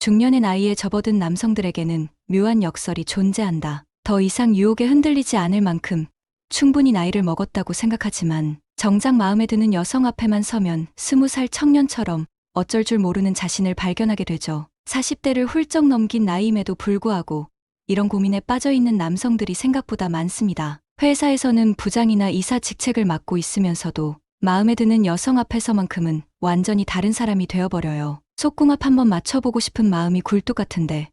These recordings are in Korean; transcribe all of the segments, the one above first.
중년의 나이에 접어든 남성들에게는 묘한 역설이 존재한다. 더 이상 유혹에 흔들리지 않을 만큼 충분히 나이를 먹었다고 생각하지만 정작 마음에 드는 여성 앞에만 서면 스무 살 청년처럼 어쩔 줄 모르는 자신을 발견하게 되죠. 40대를 훌쩍 넘긴 나이임에도 불구하고 이런 고민에 빠져 있는 남성들이 생각보다 많습니다. 회사에서는 부장이나 이사 직책을 맡고 있으면서도 마음에 드는 여성 앞에서만큼은 완전히 다른 사람이 되어버려요. 속궁합 한번 맞춰보고 싶은 마음이 굴뚝 같은데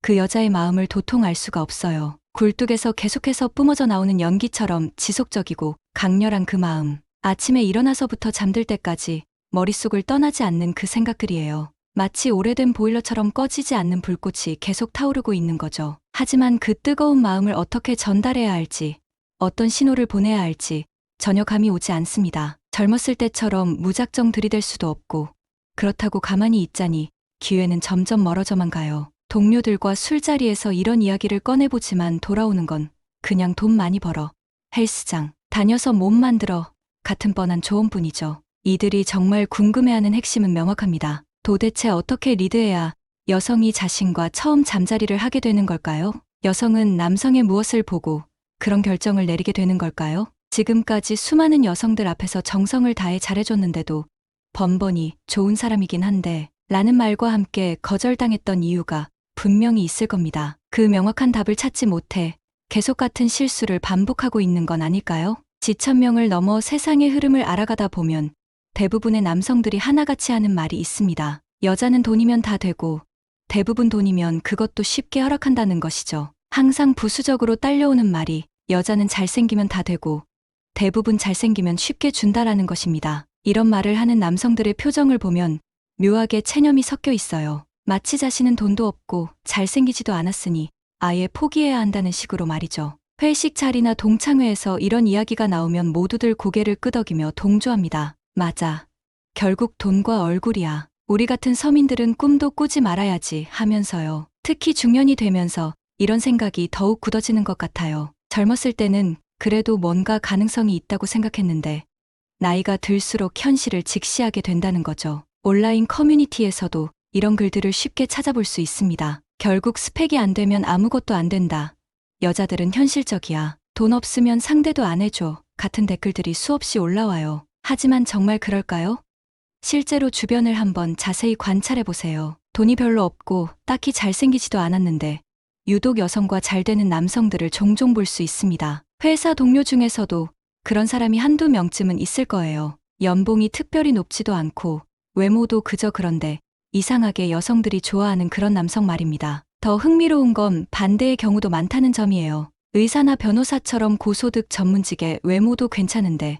그 여자의 마음을 도통 알 수가 없어요. 굴뚝에서 계속해서 뿜어져 나오는 연기처럼 지속적이고 강렬한 그 마음. 아침에 일어나서부터 잠들 때까지 머릿속을 떠나지 않는 그 생각들이에요. 마치 오래된 보일러처럼 꺼지지 않는 불꽃이 계속 타오르고 있는 거죠. 하지만 그 뜨거운 마음을 어떻게 전달해야 할지, 어떤 신호를 보내야 할지 전혀 감이 오지 않습니다. 젊었을 때처럼 무작정 들이댈 수도 없고, 그렇다고 가만히 있자니 기회는 점점 멀어져만 가요. 동료들과 술자리에서 이런 이야기를 꺼내보지만 돌아오는 건 그냥 돈 많이 벌어. 헬스장, 다녀서 몸 만들어. 같은 뻔한 조언뿐이죠. 이들이 정말 궁금해하는 핵심은 명확합니다. 도대체 어떻게 리드해야 여성이 자신과 처음 잠자리를 하게 되는 걸까요? 여성은 남성의 무엇을 보고 그런 결정을 내리게 되는 걸까요? 지금까지 수많은 여성들 앞에서 정성을 다해 잘해줬는데도 번번이 좋은 사람이긴 한데 라는 말과 함께 거절당했던 이유가 분명히 있을 겁니다. 그 명확한 답을 찾지 못해 계속 같은 실수를 반복하고 있는 건 아닐까요? 지천명을 넘어 세상의 흐름을 알아가다 보면 대부분의 남성들이 하나같이 하는 말이 있습니다. 여자는 돈이면 다 되고 대부분 돈이면 그것도 쉽게 허락한다는 것이죠. 항상 부수적으로 딸려오는 말이 여자는 잘생기면 다 되고 대부분 잘생기면 쉽게 준다라는 것입니다. 이런 말을 하는 남성들의 표정을 보면 묘하게 체념이 섞여 있어요. 마치 자신은 돈도 없고 잘생기지도 않았으니 아예 포기해야 한다는 식으로 말이죠. 회식 자리나 동창회에서 이런 이야기가 나오면 모두들 고개를 끄덕이며 동조합니다. 맞아. 결국 돈과 얼굴이야. 우리 같은 서민들은 꿈도 꾸지 말아야지 하면서요. 특히 중년이 되면서 이런 생각이 더욱 굳어지는 것 같아요. 젊었을 때는 그래도 뭔가 가능성이 있다고 생각했는데 나이가 들수록 현실을 직시하게 된다는 거죠. 온라인 커뮤니티에서도 이런 글들을 쉽게 찾아볼 수 있습니다. 결국 스펙이 안 되면 아무것도 안 된다. 여자들은 현실적이야. 돈 없으면 상대도 안 해줘. 같은 댓글들이 수없이 올라와요. 하지만 정말 그럴까요? 실제로 주변을 한번 자세히 관찰해 보세요. 돈이 별로 없고 딱히 잘생기지도 않았는데 유독 여성과 잘 되는 남성들을 종종 볼 수 있습니다. 회사 동료 중에서도 그런 사람이 한두 명쯤은 있을 거예요. 연봉이 특별히 높지도 않고 외모도 그저 그런데 이상하게 여성들이 좋아하는 그런 남성 말입니다. 더 흥미로운 건 반대의 경우도 많다는 점이에요. 의사나 변호사처럼 고소득 전문직에 외모도 괜찮은데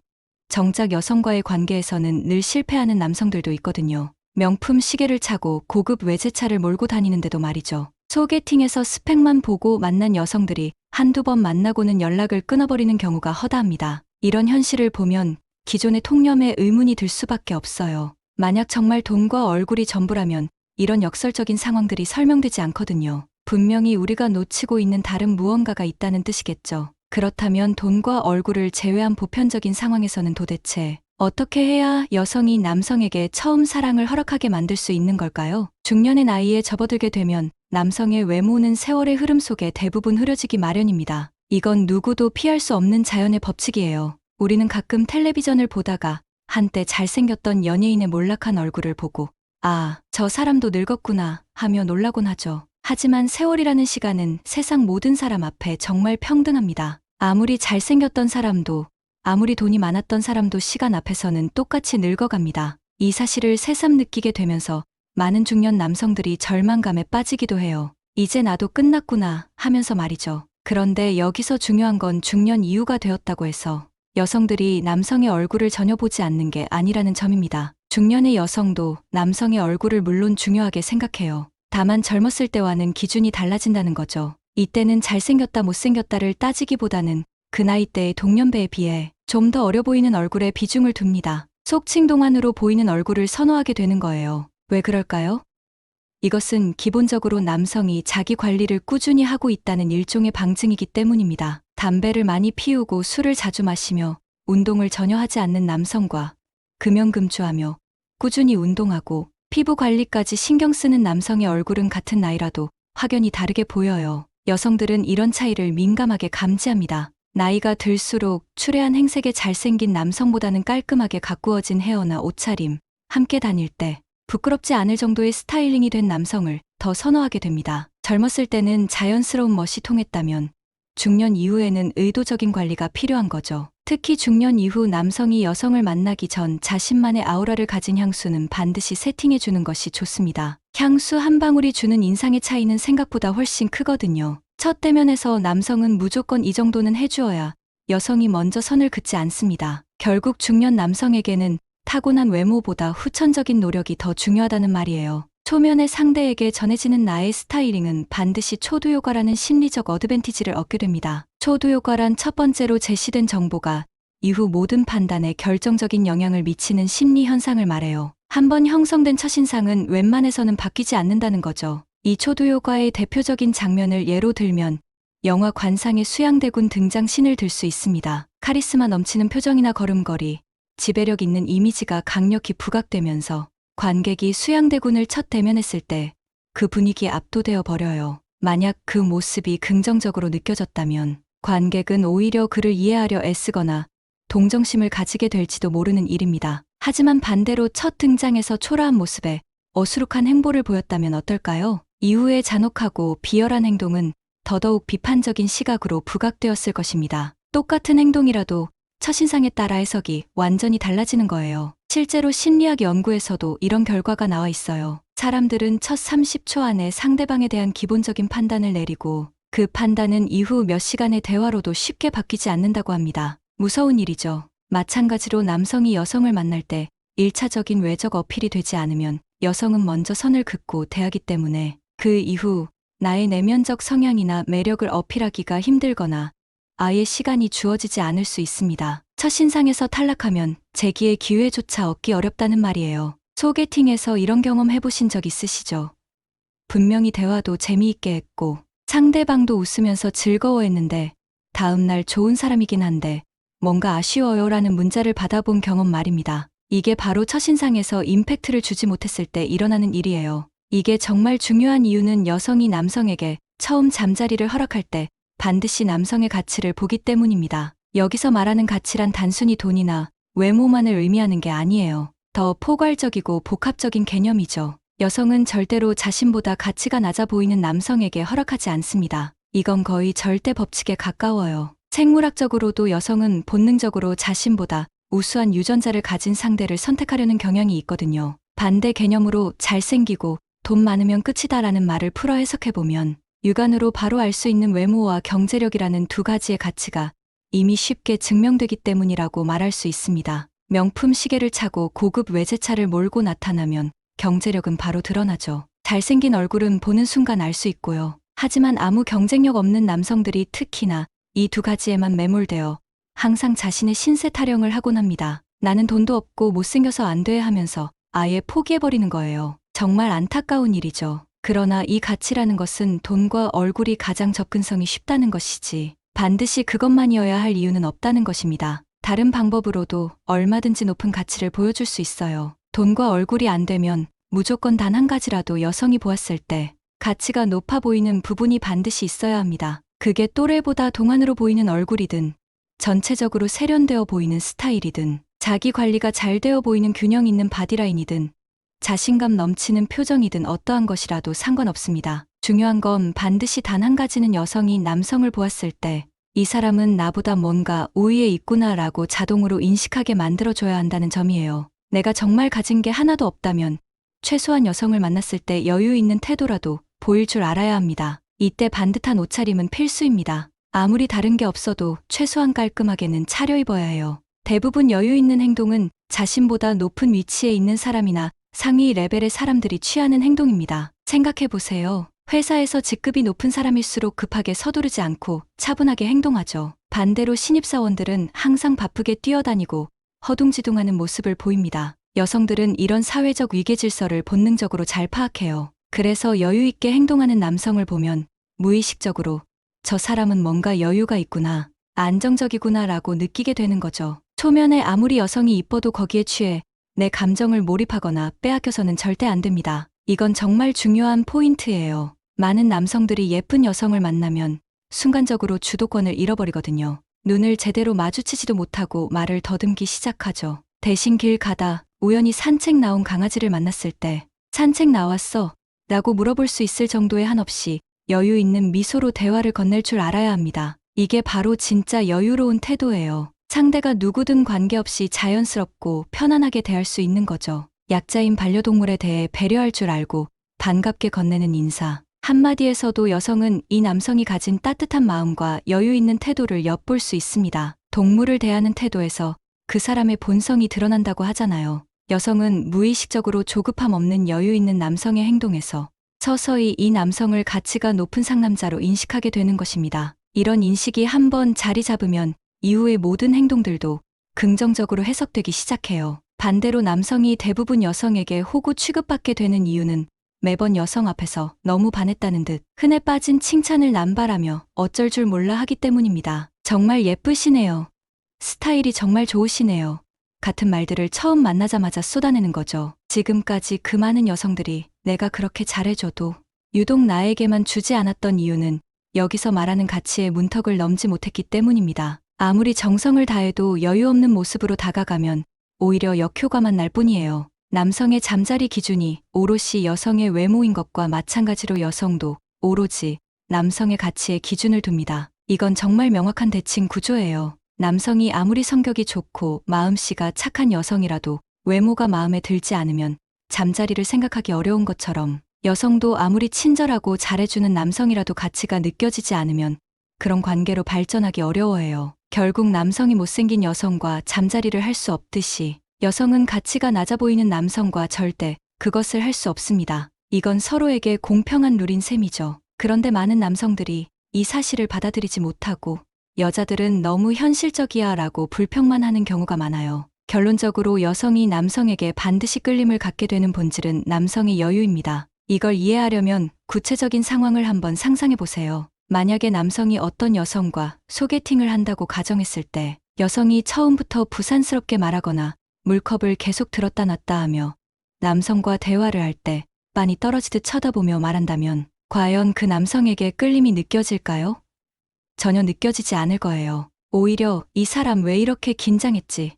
정작 여성과의 관계에서는 늘 실패하는 남성들도 있거든요. 명품 시계를 차고 고급 외제차를 몰고 다니는데도 말이죠. 소개팅에서 스펙만 보고 만난 여성들이 한두 번 만나고는 연락을 끊어버리는 경우가 허다합니다. 이런 현실을 보면 기존의 통념에 의문이 들 수밖에 없어요. 만약 정말 돈과 얼굴이 전부라면 이런 역설적인 상황들이 설명되지 않거든요. 분명히 우리가 놓치고 있는 다른 무언가가 있다는 뜻이겠죠. 그렇다면 돈과 얼굴을 제외한 보편적인 상황에서는 도대체 어떻게 해야 여성이 남성에게 처음 사랑을 허락하게 만들 수 있는 걸까요? 중년의 나이에 접어들게 되면 남성의 외모는 세월의 흐름 속에 대부분 흐려지기 마련입니다. 이건 누구도 피할 수 없는 자연의 법칙이에요. 우리는 가끔 텔레비전을 보다가 한때 잘생겼던 연예인의 몰락한 얼굴을 보고 아, 저 사람도 늙었구나 하며 놀라곤 하죠. 하지만 세월이라는 시간은 세상 모든 사람 앞에 정말 평등합니다. 아무리 잘생겼던 사람도 아무리 돈이 많았던 사람도 시간 앞에서는 똑같이 늙어갑니다. 이 사실을 새삼 느끼게 되면서 많은 중년 남성들이 절망감에 빠지기도 해요. 이제 나도 끝났구나 하면서 말이죠. 그런데 여기서 중요한 건 중년 이후가 되었다고 해서 여성들이 남성의 얼굴을 전혀 보지 않는 게 아니라는 점입니다. 중년의 여성도 남성의 얼굴을 물론 중요하게 생각해요. 다만 젊었을 때와는 기준이 달라진다는 거죠. 이때는 잘생겼다 못생겼다를 따지기보다는 그 나이 때의 동년배에 비해 좀 더 어려 보이는 얼굴에 비중을 둡니다. 속칭 동안으로 보이는 얼굴을 선호하게 되는 거예요. 왜 그럴까요? 이것은 기본적으로 남성이 자기 관리를 꾸준히 하고 있다는 일종의 방증이기 때문입니다. 담배를 많이 피우고 술을 자주 마시며 운동을 전혀 하지 않는 남성과 금연금주하며 꾸준히 운동하고 피부 관리까지 신경 쓰는 남성의 얼굴은 같은 나이라도 확연히 다르게 보여요. 여성들은 이런 차이를 민감하게 감지합니다. 나이가 들수록 추레한 행색의 잘생긴 남성보다는 깔끔하게 가꾸어진 헤어나 옷차림, 함께 다닐 때 부끄럽지 않을 정도의 스타일링이 된 남성을 더 선호하게 됩니다. 젊었을 때는 자연스러운 멋이 통했다면 중년 이후에는 의도적인 관리가 필요한 거죠. 특히 중년 이후 남성이 여성을 만나기 전 자신만의 아우라를 가진 향수는 반드시 세팅해 주는 것이 좋습니다. 향수 한 방울이 주는 인상의 차이는 생각보다 훨씬 크거든요. 첫 대면에서 남성은 무조건 이 정도는 해주어야 여성이 먼저 선을 긋지 않습니다. 결국 중년 남성에게는 타고난 외모보다 후천적인 노력이 더 중요하다는 말이에요. 초면의 상대에게 전해지는 나의 스타일링은 반드시 초두효과라는 심리적 어드밴티지를 얻게 됩니다. 초두효과란 첫 번째로 제시된 정보가 이후 모든 판단에 결정적인 영향을 미치는 심리 현상을 말해요. 한번 형성된 첫인상은 웬만해서는 바뀌지 않는다는 거죠. 이 초두효과의 대표적인 장면을 예로 들면 영화 관상의 수양대군 등장신을 들 수 있습니다. 카리스마 넘치는 표정이나 걸음걸이, 지배력 있는 이미지가 강력히 부각되면서 관객이 수양대군을 첫 대면했을 때 그 분위기에 압도되어 버려요. 만약 그 모습이 긍정적으로 느껴졌다면 관객은 오히려 그를 이해하려 애쓰거나 동정심을 가지게 될지도 모르는 일입니다. 하지만 반대로 첫 등장에서 초라한 모습에 어수룩한 행보를 보였다면 어떨까요? 이후에 잔혹하고 비열한 행동은 더더욱 비판적인 시각으로 부각되었을 것입니다. 똑같은 행동이라도 첫인상에 따라 해석이 완전히 달라지는 거예요. 실제로 심리학 연구에서도 이런 결과가 나와 있어요. 사람들은 첫 30초 안에 상대방에 대한 기본적인 판단을 내리고 그 판단은 이후 몇 시간의 대화로도 쉽게 바뀌지 않는다고 합니다. 무서운 일이죠. 마찬가지로 남성이 여성을 만날 때 1차적인 외적 어필이 되지 않으면 여성은 먼저 선을 긋고 대하기 때문에 그 이후 나의 내면적 성향이나 매력을 어필하기가 힘들거나 아예 시간이 주어지지 않을 수 있습니다. 첫신상에서 탈락하면 재기의 기회조차 얻기 어렵다는 말이에요. 소개팅에서 이런 경험 해보신 적 있으시죠? 분명히 대화도 재미있게 했고 상대방도 웃으면서 즐거워했는데 다음날 좋은 사람이긴 한데 뭔가 아쉬워요 라는 문자를 받아본 경험 말입니다. 이게 바로 첫인상에서 임팩트를 주지 못했을 때 일어나는 일이에요. 이게 정말 중요한 이유는 여성이 남성에게 처음 잠자리를 허락할 때 반드시 남성의 가치를 보기 때문입니다. 여기서 말하는 가치란 단순히 돈이나 외모만을 의미하는 게 아니에요. 더 포괄적이고 복합적인 개념이죠. 여성은 절대로 자신보다 가치가 낮아 보이는 남성에게 허락하지 않습니다. 이건 거의 절대 법칙에 가까워요. 생물학적으로도 여성은 본능적으로 자신보다 우수한 유전자를 가진 상대를 선택하려는 경향이 있거든요. 반대 개념으로 잘생기고 돈 많으면 끝이다라는 말을 풀어 해석해보면 육안으로 바로 알 수 있는 외모와 경제력이라는 두 가지의 가치가 이미 쉽게 증명되기 때문이라고 말할 수 있습니다. 명품 시계를 차고 고급 외제차를 몰고 나타나면 경제력은 바로 드러나죠. 잘생긴 얼굴은 보는 순간 알 수 있고요. 하지만 아무 경쟁력 없는 남성들이 특히나 이 두 가지에만 매몰되어 항상 자신의 신세 타령을 하곤 합니다. 나는 돈도 없고 못생겨서 안 돼 하면서 아예 포기해버리는 거예요. 정말 안타까운 일이죠. 그러나 이 가치라는 것은 돈과 얼굴이 가장 접근성이 쉽다는 것이지 반드시 그것만이어야 할 이유는 없다는 것입니다. 다른 방법으로도 얼마든지 높은 가치를 보여줄 수 있어요. 돈과 얼굴이 안 되면 무조건 단 한 가지라도 여성이 보았을 때 가치가 높아 보이는 부분이 반드시 있어야 합니다. 그게 또래보다 동안으로 보이는 얼굴이든 전체적으로 세련되어 보이는 스타일이든 자기 관리가 잘 되어 보이는 균형 있는 바디라인이든 자신감 넘치는 표정이든 어떠한 것이라도 상관없습니다. 중요한 건 반드시 단 한 가지는 여성이 남성을 보았을 때 이 사람은 나보다 뭔가 우위에 있구나 라고 자동으로 인식하게 만들어줘야 한다는 점이에요. 내가 정말 가진 게 하나도 없다면 최소한 여성을 만났을 때 여유 있는 태도라도 보일 줄 알아야 합니다. 이때 반듯한 옷차림은 필수입니다. 아무리 다른 게 없어도 최소한 깔끔하게는 차려입어야 해요. 대부분 여유 있는 행동은 자신보다 높은 위치에 있는 사람이나 상위 레벨의 사람들이 취하는 행동입니다. 생각해 보세요. 회사에서 직급이 높은 사람일수록 급하게 서두르지 않고 차분하게 행동하죠. 반대로 신입사원들은 항상 바쁘게 뛰어다니고 허둥지둥하는 모습을 보입니다. 여성들은 이런 사회적 위계 질서를 본능적으로 잘 파악해요. 그래서 여유 있게 행동하는 남성을 보면 무의식적으로 저 사람은 뭔가 여유가 있구나, 안정적이구나 라고 느끼게 되는 거죠. 초면에 아무리 여성이 이뻐도 거기에 취해 내 감정을 몰입하거나 빼앗겨서는 절대 안 됩니다. 이건 정말 중요한 포인트예요. 많은 남성들이 예쁜 여성을 만나면 순간적으로 주도권을 잃어버리거든요. 눈을 제대로 마주치지도 못하고 말을 더듬기 시작하죠. 대신 길 가다 우연히 산책 나온 강아지를 만났을 때 산책 나왔어? 라고 물어볼 수 있을 정도의 한없이 여유 있는 미소로 대화를 건넬 줄 알아야 합니다. 이게 바로 진짜 여유로운 태도예요. 상대가 누구든 관계없이 자연스럽고 편안하게 대할 수 있는 거죠. 약자인 반려동물에 대해 배려할 줄 알고 반갑게 건네는 인사. 한마디에서도 여성은 이 남성이 가진 따뜻한 마음과 여유 있는 태도를 엿볼 수 있습니다. 동물을 대하는 태도에서 그 사람의 본성이 드러난다고 하잖아요. 여성은 무의식적으로 조급함 없는 여유 있는 남성의 행동에서 서서히 이 남성을 가치가 높은 상남자로 인식하게 되는 것입니다. 이런 인식이 한번 자리 잡으면 이후의 모든 행동들도 긍정적으로 해석되기 시작해요. 반대로 남성이 대부분 여성에게 호구 취급받게 되는 이유는 매번 여성 앞에서 너무 반했다는 듯 흔해 빠진 칭찬을 남발하며 어쩔 줄 몰라 하기 때문입니다. 정말 예쁘시네요. 스타일이 정말 좋으시네요. 같은 말들을 처음 만나자마자 쏟아내는 거죠. 지금까지 그 많은 여성들이 내가 그렇게 잘해줘도 유독 나에게만 주지 않았던 이유는 여기서 말하는 가치의 문턱을 넘지 못했기 때문입니다. 아무리 정성을 다해도 여유 없는 모습으로 다가가면 오히려 역효과만 날 뿐이에요. 남성의 잠자리 기준이 오롯이 여성의 외모인 것과 마찬가지로 여성도 오로지 남성의 가치에 기준을 둡니다. 이건 정말 명확한 대칭 구조예요. 남성이 아무리 성격이 좋고 마음씨가 착한 여성이라도 외모가 마음에 들지 않으면 잠자리를 생각하기 어려운 것처럼 여성도 아무리 친절하고 잘해주는 남성이라도 가치가 느껴지지 않으면 그런 관계로 발전하기 어려워해요. 결국 남성이 못생긴 여성과 잠자리를 할 수 없듯이 여성은 가치가 낮아 보이는 남성과 절대 그것을 할 수 없습니다. 이건 서로에게 공평한 룰인 셈이죠. 그런데 많은 남성들이 이 사실을 받아들이지 못하고 여자들은 너무 현실적이야 라고 불평만 하는 경우가 많아요. 결론적으로 여성이 남성에게 반드시 끌림을 갖게 되는 본질은 남성의 여유입니다. 이걸 이해하려면 구체적인 상황을 한번 상상해 보세요. 만약에 남성이 어떤 여성과 소개팅을 한다고 가정했을 때 여성이 처음부터 부산스럽게 말하거나 물컵을 계속 들었다 놨다 하며 남성과 대화를 할 때 빤히 떨어지듯 쳐다보며 말한다면 과연 그 남성에게 끌림이 느껴질까요? 전혀 느껴지지 않을 거예요. 오히려 이 사람 왜 이렇게 긴장했지?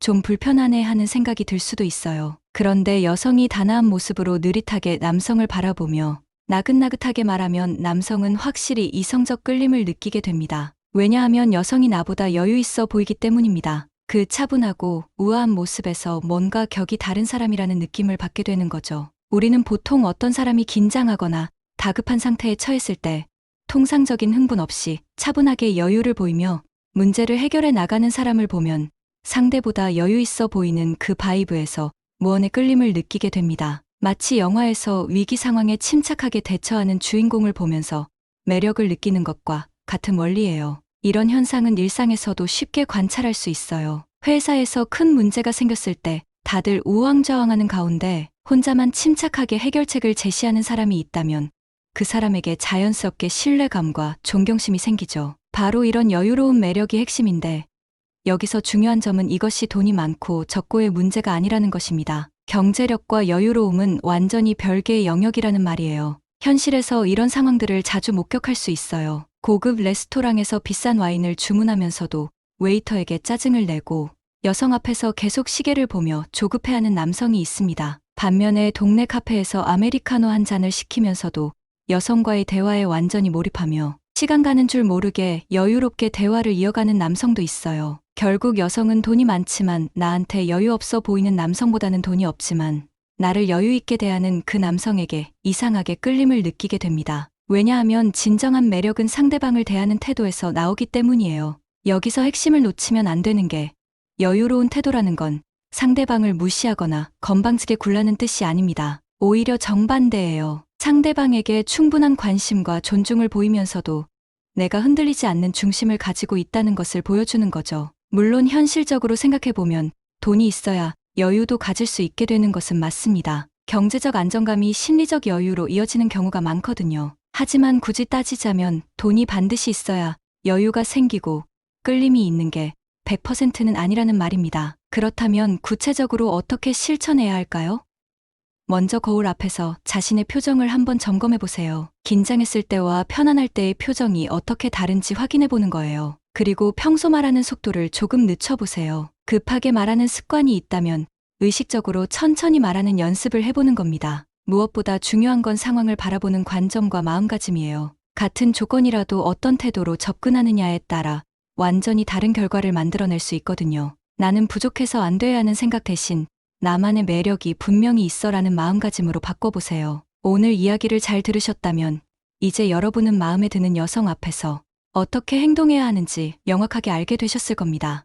좀 불편하네 하는 생각이 들 수도 있어요. 그런데 여성이 단아한 모습으로 느릿하게 남성을 바라보며 나긋나긋하게 말하면 남성은 확실히 이성적 끌림을 느끼게 됩니다. 왜냐하면 여성이 나보다 여유 있어 보이기 때문입니다. 그 차분하고 우아한 모습에서 뭔가 격이 다른 사람이라는 느낌을 받게 되는 거죠. 우리는 보통 어떤 사람이 긴장하거나 다급한 상태에 처했을 때 통상적인 흥분 없이 차분하게 여유를 보이며 문제를 해결해 나가는 사람을 보면 상대보다 여유 있어 보이는 그 바이브에서 무언의 끌림을 느끼게 됩니다. 마치 영화에서 위기 상황에 침착하게 대처하는 주인공을 보면서 매력을 느끼는 것과 같은 원리예요. 이런 현상은 일상에서도 쉽게 관찰할 수 있어요. 회사에서 큰 문제가 생겼을 때 다들 우왕좌왕하는 가운데 혼자만 침착하게 해결책을 제시하는 사람이 있다면 그 사람에게 자연스럽게 신뢰감과 존경심이 생기죠. 바로 이런 여유로운 매력이 핵심인데 여기서 중요한 점은 이것이 돈이 많고 적고의 문제가 아니라는 것입니다. 경제력과 여유로움은 완전히 별개의 영역이라는 말이에요. 현실에서 이런 상황들을 자주 목격할 수 있어요. 고급 레스토랑에서 비싼 와인을 주문하면서도 웨이터에게 짜증을 내고 여성 앞에서 계속 시계를 보며 조급해하는 남성이 있습니다. 반면에 동네 카페에서 아메리카노 한 잔을 시키면서도 여성과의 대화에 완전히 몰입하며 시간 가는 줄 모르게 여유롭게 대화를 이어가는 남성도 있어요. 결국 여성은 돈이 많지만 나한테 여유 없어 보이는 남성보다는 돈이 없지만 나를 여유 있게 대하는 그 남성에게 이상하게 끌림을 느끼게 됩니다. 왜냐하면 진정한 매력은 상대방을 대하는 태도에서 나오기 때문이에요. 여기서 핵심을 놓치면 안 되는 게 여유로운 태도라는 건 상대방을 무시하거나 건방지게 굴라는 뜻이 아닙니다. 오히려 정반대예요. 상대방에게 충분한 관심과 존중을 보이면서도 내가 흔들리지 않는 중심을 가지고 있다는 것을 보여주는 거죠. 물론 현실적으로 생각해보면 돈이 있어야 여유도 가질 수 있게 되는 것은 맞습니다. 경제적 안정감이 심리적 여유로 이어지는 경우가 많거든요. 하지만 굳이 따지자면 돈이 반드시 있어야 여유가 생기고 끌림이 있는 게 100%는 아니라는 말입니다. 그렇다면 구체적으로 어떻게 실천해야 할까요? 먼저 거울 앞에서 자신의 표정을 한번 점검해 보세요. 긴장했을 때와 편안할 때의 표정이 어떻게 다른지 확인해 보는 거예요. 그리고 평소 말하는 속도를 조금 늦춰보세요. 급하게 말하는 습관이 있다면 의식적으로 천천히 말하는 연습을 해보는 겁니다. 무엇보다 중요한 건 상황을 바라보는 관점과 마음가짐이에요. 같은 조건이라도 어떤 태도로 접근하느냐에 따라 완전히 다른 결과를 만들어낼 수 있거든요. 나는 부족해서 안 돼야 하는 생각 대신 나만의 매력이 분명히 있어라는 마음가짐으로 바꿔보세요. 오늘 이야기를 잘 들으셨다면 이제 여러분은 마음에 드는 여성 앞에서 어떻게 행동해야 하는지 명확하게 알게 되셨을 겁니다.